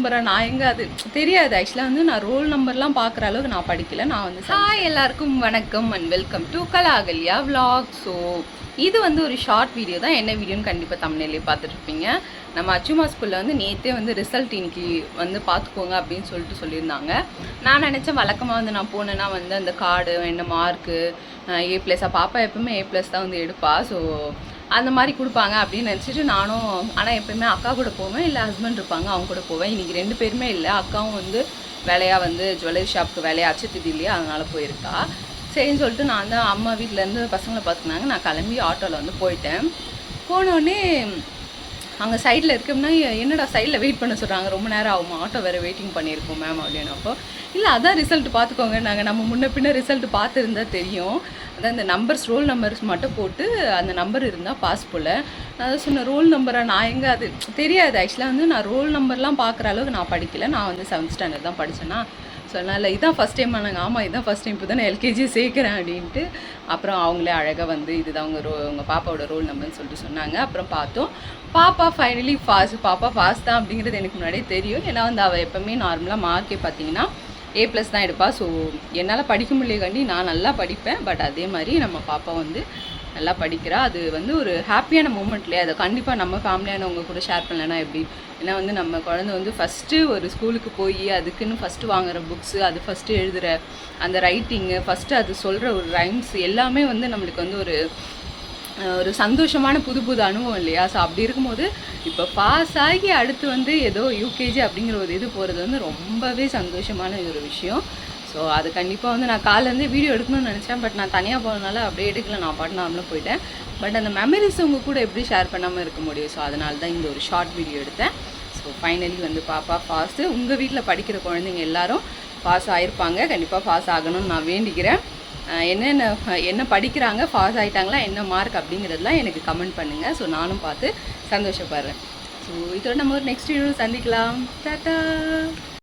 நம்பரை நான் எங்கே அது தெரியாது. ஆக்சுவலாக வந்து நான் ரோல் நம்பர்லாம் பார்க்குற அளவுக்கு நான் படிக்கல. நான் வந்து ஹாய் எல்லாருக்கும் வணக்கம் and welcome to Kalakalya vlog so இது வந்து ஒரு ஷார்ட் வீடியோ தான். என்ன வீடியோன்னு கண்டிப்பாக தமிழ்லேயே பார்த்துட்ருப்பீங்க நம்ம அச்சுமா ஸ்கூலில் வந்து நேற்றே வந்து ரிசல்ட் இன்னைக்கு வந்து பார்த்துக்கோங்க அப்படின்னு சொல்லிட்டு சொல்லியிருந்தாங்க. நான் நினச்சேன் வழக்கமாக வந்து நான் போனேன்னா வந்து அந்த கார்டு என்ன மார்க்கு ஏ ப்ளஸ்ஸாக பாப்பா எப்பவுமே ஏ ப்ளஸ் தான் வந்து எடுப்பா. ஸோ அந்த மாதிரி கொடுப்பாங்க அப்படின்னு நினச்சிட்டு நானும் ஆனால் எப்பயுமே அக்கா கூட போவேன் இல்லை ஹஸ்பண்ட் இருப்பாங்க அவங்க கூட போவேன். இன்றைக்கி ரெண்டு பேருமே இல்லை. அக்காவும் வந்து வேலையாக வந்து ஜுவல்லரி ஷாப்புக்கு வேலையாக அச்சுத்திட்டு இல்லையா அதனால் போயிருக்கா. சரின்னு சொல்லிட்டு நான் தான் அம்மா வீட்டிலேருந்து பசங்களை பார்த்துக்கினாங்க. நான் கிளம்பி ஆட்டோவில் வந்து போயிட்டேன். போனோடனே அங்கே சைடில் இருக்கோம்னா என்னடா சைடில் வெயிட் பண்ண சொல்கிறாங்க ரொம்ப நேரம் ஆகும்? ஆட்டோ வேறு வெயிட்டிங் பண்ணியிருக்கோம் மேம் அப்படின்னப்போ இல்லை அதான் ரிசல்ட் பார்த்துக்கோங்க நாங்கள் நம்ம முன்ன பின்ன ரிசல்ட் பார்த்துருந்தா தெரியும். அதான் இந்த நம்பர்ஸ் ரோல் நம்பர்ஸ் மட்டும் போட்டு அந்த நம்பர் இருந்தால் பாஸ் போல். நான் அதை சொன்ன ரோல் நம்பரை நான் எங்கே அது தெரியாது. ஆக்சுவலாக வந்து நான் ரோல் நம்பர்லாம் பார்க்குற அளவுக்கு நான் படிக்கல. நான் வந்து செவன்த் ஸ்டாண்டர்ட் தான் படித்தேன்னா ஸோ அதனால் இதான் ஃபஸ்ட் டைம் ஆனாங்க. ஆமாம் இதான் ஃபஸ்ட் டைம் இப்போ தான் எல்கேஜி சேர்க்குறேன் அப்படின்ட்டு. அப்புறம் அவங்களே அழகாக வந்து இதுதான் உங்கள் ரோ உங்கள் பாப்பாவோட ரோல் நம்பர்னு சொல்லிட்டு சொன்னாங்க. அப்புறம் பார்த்தோம். பாப்பா ஃபைனலி ஃபாஸ்ட் பாப்பா ஃபாஸ்ட் தான் அப்படிங்கிறது எனக்கு முன்னாடியே தெரியும். ஏன்னா வந்து அவள் எப்போவுமே நார்மலாக மார்க்கே பார்த்தீங்கன்னா ஏ ப்ளஸ் தான் எடுப்பாள் ஸோ என்னால் படிக்க முடியலையாண்டி நான் நல்லா படிப்பேன். பட் அதே மாதிரி நம்ம பாப்பா வந்து நல்லா படிக்கிறா. அது வந்து ஒரு ஹாப்பியான மூமெண்ட்லேயே அதை கண்டிப்பாக நம்ம ஃபேமிலியானவங்க கூட ஷேர் பண்ணலன்னா எப்படி? ஏன்னா வந்து நம்ம குழந்தை வந்து ஃபஸ்ட்டு ஒரு ஸ்கூலுக்கு போய் அதுக்குன்னு ஃபஸ்ட்டு வாங்குகிற புக்ஸு அது ஃபஸ்ட்டு எழுதுகிற அந்த ரைட்டிங்கு ஃபஸ்ட்டு அது சொல்கிற ஒரு ரைம்ஸ் எல்லாமே வந்து நம்மளுக்கு வந்து ஒரு ஒரு சந்தோஷமான புது புது அனுபவம் இல்லையா? ஸோ அப்படி இருக்கும்போது இப்போ பாஸ் ஆகி அடுத்து வந்து ஏதோ யூகேஜி அப்படிங்கிற ஒரு இது போகிறது வந்து ரொம்பவே சந்தோஷமான ஒரு விஷயம். ஸோ அது கண்டிப்பாக வந்து நான் காலேருந்து வீடியோ எடுக்கணும்னு நினச்சேன். பட் நான் தனியாக போனதுனால அப்படியே எடுக்கல. நான் பாட்டு நார்மலாக போயிட்டேன். பட் அந்த மெமரிஸ் உங்கள் கூட எப்படி ஷேர் பண்ணாமல் இருக்க முடியும்? ஸோ அதனால தான் இந்த ஒரு ஷார்ட் வீடியோ எடுத்தேன். ஸோ ஃபைனலி வந்து பாப்பா பாஸ்ட்டு உங்கள் வீட்டில் படிக்கிற குழந்தைங்க எல்லாரும் பாஸ் ஆகிருப்பாங்க கண்டிப்பாக பாஸ் ஆகணும்னு நான் வேண்டிக்கிறேன். என்னென்ன என்ன படிக்கிறாங்க பாஸ் ஆகிட்டாங்களா என்ன மார்க் அப்படிங்கிறதுலாம் எனக்கு கமெண்ட் பண்ணுங்கள் ஸோ நானும் பார்த்து சந்தோஷப்படுறேன். ஸோ இதோட நம்ம ஒரு நெக்ஸ்ட் வீடியோ சந்திக்கலாம். டாட்டா